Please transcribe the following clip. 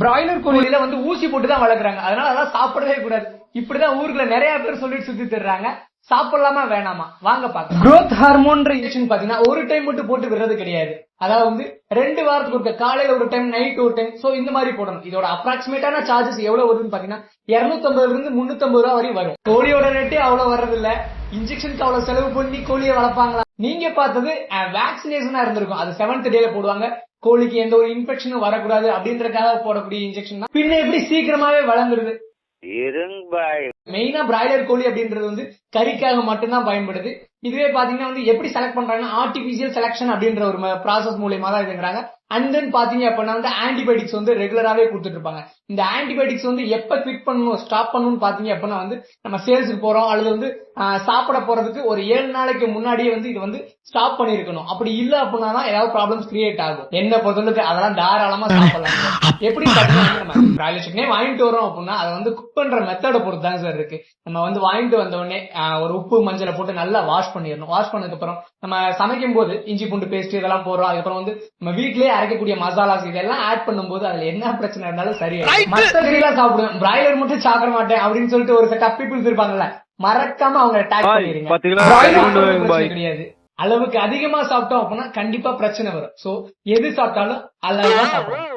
Broiler கோழியில வந்து ஊசி போட்டு தான் வளர்க்குறாங்க. அதனால அதெல்லாம் சாப்பிடவே கூடாது. இப்படிதான் ஊருக்குள்ள நிறைய பேர் சொல்லிட்டு சுத்தி தர்றாங்க. சாப்பிடலாமா வேணாமா? வாங்க பாக்கலாம் குரோத் ஹார்மோன்ற இன்ஜெக்ஷன் பாத்தீங்கன்னா ஒரு டைம் மட்டும் போட்டு விடுறது கிடையாது. அதாவது வந்து ரெண்டு வாரத்துக்கு ஒரு காலையில ஒரு டைம் நைட் ஒரு டைம் சோ இந்த மாதிரி போடணும். இதோட அப்ராக்சிமேட்டான சார்ஜஸ் எவ்வளவு வருதுன்னு பாத்தீங்கன்னா 250 இருந்து 350 ரூபா வரையும் வரும். கோழியோட ரேட்டே அவ்வளவு வர்றது இல்ல இன்ஜெக்ஷனுக்கு அவ்வளவு செலவு பண்ணி கோழியை வளர்ப்பாங்களா? நீங்க பார்த்தது வேக்சினேஷனா இருந்திருக்கும். அது செவன்த் டேல போடுவாங்க. கோழிக்கு எந்த ஒரு இன்ஃபெக்ஷனும் வரக்கூடாது அப்படின்றதுக்காக போடக்கூடிய இன்ஜெக்ஷன் தான். பின்ன எப்படி சீக்கிரமாவே வளர்ந்துருது? மெயினா பிராய்லர் கோழி அப்படின்றது வந்து கறிக்காக மட்டும்தான் பயன்படுது. இதுவே பாத்தீங்கன்னா வந்து எப்படி செலக்ட் பண்றாங்கன்னா ஆர்டிபிஷியல் செலக்ஷன் அப்படின்ற ஒரு ப்ராசஸ் மூலியமா தான் இதுங்கிறாங்க. அண்ட் தென் பாத்தீங்க அப்படின்னா வந்து ஆன்டிபயோட்டிக்ஸ் வந்து ரெகுலராவே கொடுத்துட்டு இருப்பாங்க இந்த ஆன்டிபயோட்டிக்ஸ் வந்து எப்ப குவிட் பண்ணணும் ஸ்டாப் பண்ணணும்னு பாத்தீங்க அப்படின்னா வந்து நம்ம சேல்ஸுக்கு போறோம் அல்லது வந்து சாப்பிட போறதுக்கு ஒரு ஏழு நாளைக்கு முன்னாடியே வந்து இது வந்து ஸ்டாப் பண்ணிருக்கணும். அப்படி இல்ல அப்படின்னா தான் ஏதாவது ப்ராப்ளம்ஸ் கிரியேட் ஆகும். என்ன பொறுத்தளவுக்கு அதெல்லாம் தாராளமா சாப்பிடலாம். எப்படி பாத்தீங்கன்னா சிக்கனே வாங்கிட்டு வரோம் அப்படின்னா அதை வந்து குக் பண்ற மெத்தட பொறுத்து தான் சார் இருக்கு. நம்ம வந்து வாங்கிட்டு வந்த உடனே ஆஹ், ஒரு உப்பு மஞ்சளை போட்டு நல்லா வாஷ் பண்ணிடணும். வாஷ் பண்ணதுக்கு அப்புறம் நம்ம சமைக்கும் போது இஞ்சி பூண்டு பேஸ்ட் இதெல்லாம் போடுறோம். அதுக்கப்புறம் வந்து நம்ம வீட்லயே அரைக்கக்கூடிய மசாலாஸ் இதெல்லாம் ஆட் பண்ணும்போது அதுல என்ன பிரச்சனை இருந்தாலும் சரியாயிடும். மத்த கறியெல்லாம் சாப்பிடுவேன். பிராய்லர் மட்டும் சாப்பிட மாட்டேன் அப்படின்னு சொல்லிட்டு ஒரு செட் ஆஃப் பீப்புள்ஸ் இருப்பாங்கல்ல மறக்காம அவங்க டேக் பாய். கிடையாது. அளவுக்கு அதிகமா சாப்பிட்டோம் அப்படின்னா கண்டிப்பா பிரச்சனை வரும். சோ எது சாப்பிட்டாலும் அளவா சாப்பிடணும்.